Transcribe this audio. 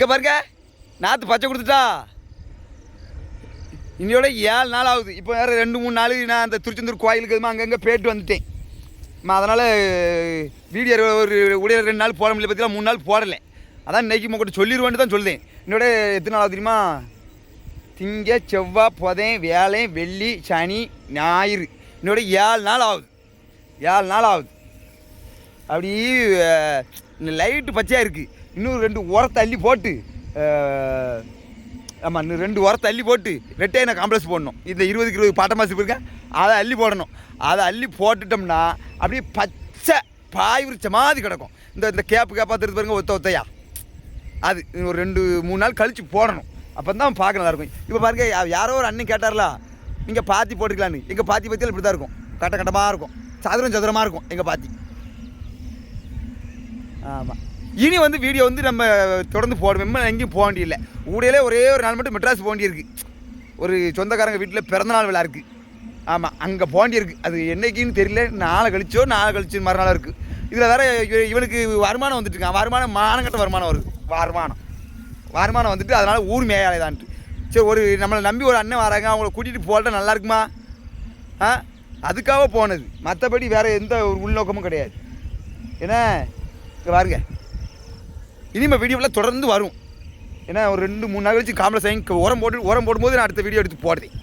இங்கே பாருங்க. நாற்று பச்சை கொடுத்துட்டா. இன்னையோட ஏழு நாள் ஆகுது. இப்போ வேறு ரெண்டு மூணு நாள் நான் அந்த திருச்செந்தூர் கோயிலுக்கு எதுமா அங்கங்கே போயிட்டு வந்துட்டேன். நான் அதனால் வீடியோ ஒரு உடைய ரெண்டு நாள் போட முடியல. பற்றிலாம் மூணு நாள் போடலை. அதான் இன்னைக்கு உங்கள்கிட்ட சொல்லிடுவேன்னு தான் சொல்லுதேன். என்னோட எத்தனை நாள் ஆகுது தெரியுமா? திங்க செவ்வாய் புதன் வேலை வெள்ளி சனி ஞாயிறு. இன்னோட ஏழு நாள் ஆகுது. ஏழு நாள் ஆகுது. அப்படி லைட்டு பச்சையாக இருக்குது இன்னும் ரெண்டு உரத்தை அள்ளி போட்டு ஆமாம் இன்னும் ரெண்டு உரத்தை அள்ளி போட்டு ரெட்டையனை காம்ப்ளெக்ஸ் போடணும். இந்த இருபதுக்கு இருபது பாட்டை மாதம் இருக்கேன் அதை அள்ளி போடணும். அதை அள்ளி போட்டுட்டோம்னா அப்படியே பச்சை பாய் விரிச்ச மாதிரி கிடக்கும். இந்த இந்த கேப்பு கேப்பாக திருத்து பாருங்க ஒத்த ஒத்தையா. அது ஒரு ரெண்டு மூணு நாள் கழித்து போடணும். அப்போ தான் பார்க்க நல்லா இருக்கும். இப்போ பாருங்க யாரோ ஒரு அண்ணன் கேட்டார்ல நீங்கள் பாத்தி போட்டுக்கலான்னு. எங்கள் பாத்தி பற்றியில் இப்படி தான் இருக்கும். கட்ட கட்டமாக இருக்கும். சதுரம் சதுரமாக இருக்கும் எங்கள் பாத்தி. ஆமாம் இனி வந்து வீடியோ வந்து நம்ம தொடர்ந்து போடுவோம் எங்கேயும் போக வேண்டியதில்லை. ஊடையிலே ஒரே ஒரு நாள் மட்டும் மெட்ராஸ் போக வேண்டியிருக்கு. ஒரு சொந்தக்காரங்க வீட்டில் பிறந்தநாள் விழா இருக்குது ஆமாம் அங்கே போக வேண்டியிருக்கு. அது என்னைக்குன்னு தெரியல. நாளை கழிச்சோ நாளை கழிச்சு மறுநாளாக இருக்குது இதில் வேறு இவ- இவனுக்கு வருமானம் வந்துட்டுருக்கான் வருமானம் மானங்கட்ட வருமானம் வருது. வருமானம். வருமானம் வந்துட்டு அதனால் ஊர் மேயாலைதான்ட்டு சரி ஒரு நம்மளை நம்பி ஒரு அண்ணன் வராங்க. அவங்கள கூட்டிகிட்டு போகல நல்லா இருக்குமா? ஆ? அதுக்காக போனது. மற்றபடி வேறு எந்த ஒரு உள்நோக்கமும் கிடையாது. ஏன்னா இங்கே பாருங்க. இனிமேல் வீடியோவில் தொடர்ந்து வரும். ஏன்னா ஒரு ரெண்டு மூணு நாள் கழிச்சு காமலை சைன் உரம் போட்டு உரம் போடும்போது நான் அடுத்த வீடியோ எடுத்து போடுறேன்.